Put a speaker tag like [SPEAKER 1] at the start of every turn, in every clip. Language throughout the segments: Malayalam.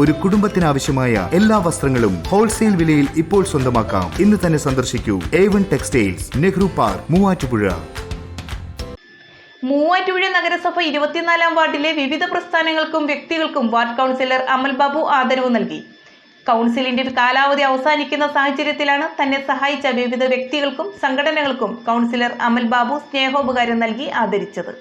[SPEAKER 1] ഒരു കുടുംബത്തിനാവശ്യമായ എല്ലാ വസ്ത്രങ്ങളും ഹോൾസെയിൽ വിലയിൽ ഇപ്പോൾ സ്വന്തമാക്കാം. ഇന്ന് തന്നെ സന്ദർശിക്കൂ. A one textiles Nehru park Muvattupuzha.
[SPEAKER 2] Muvattupuzha നഗരസഭ ഇരുപത്തിനാലാം വാർഡിലെ വിവിധ പ്രസ്ഥാനങ്ങൾക്കും വ്യക്തികൾക്കും വാർഡ് കൗൺസിലർ അമൽ ബാബു ആദരവ് നൽകി. കൗൺസിലിന്റെ കാലാവധി അവസാനിക്കുന്ന സാഹചര്യത്തിലാണ് തന്നെ സഹായിച്ച വിവിധ വ്യക്തികൾക്കും സംഘടനകൾക്കും കൗൺസിലർ അമൽ ബാബു സ്നേഹോപകാരം നൽകി ആദരിച്ചത്.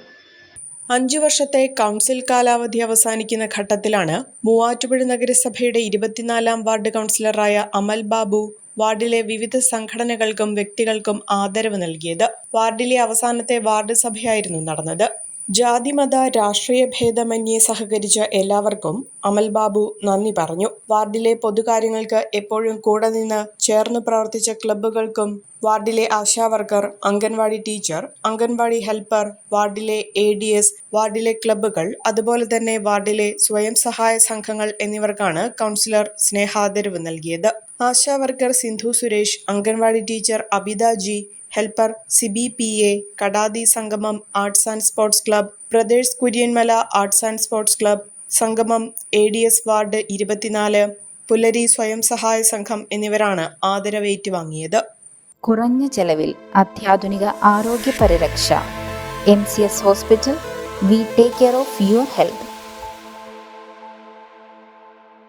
[SPEAKER 3] അഞ്ചു വർഷത്തെ കൗൺസിൽ കാലാവധി അവസാനിക്കുന്ന ഘട്ടത്തിലാണ് മൂവാറ്റുപുഴ നഗരസഭയുടെ ഇരുപത്തിനാലാം വാർഡ് കൗൺസിലറായ അമൽ ബാബു വാർഡിലെ വിവിധ സംഘടനകൾക്കും വ്യക്തികൾക്കും ആദരവ് നൽകിയത്. വാർഡിലെ അവസാനത്തെ വാർഡ് സഭയായിരുന്നു നടന്നത്. ജാതിമത രാഷ്ട്രീയ ഭേദമന്യേ സഹകരിച്ച എല്ലാവർക്കും അമൽ ബാബു നന്ദി പറഞ്ഞു. വാർഡിലെ പൊതുകാര്യങ്ങൾക്ക് എപ്പോഴും കൂടെ നിന്ന് ചേർന്ന് പ്രവർത്തിച്ച ക്ലബ്ബുകൾക്കും വാർഡിലെ ASHA worker anganwadi teacher anganwadi helper വാർഡിലെ എ ഡി എസ് വാർഡിലെ ക്ലബ്ബുകൾ അതുപോലെ തന്നെ വാർഡിലെ സ്വയം സഹായ സംഘങ്ങൾ എന്നിവർക്കാണ് കൗൺസിലർ സ്നേഹാദരവ് നൽകിയത്. ASHA worker Sindhu Suresh anganwadi teacher Abitha G helper Sibi P A Kadathi Sangamam arts and sports club brothers Kurianmala arts and sports club Sangamam A D S ward ഇരുപത്തിനാല് പുലരി സ്വയം സഹായ സംഘം എന്നിവരാണ് ആദരവേറ്റുവാങ്ങിയത്
[SPEAKER 4] കുറഞ്ഞ ചെലവിൽ അത്യാധുനിക ആരോഗ്യ പരിരക്ഷ M C S hospital we take care of your health.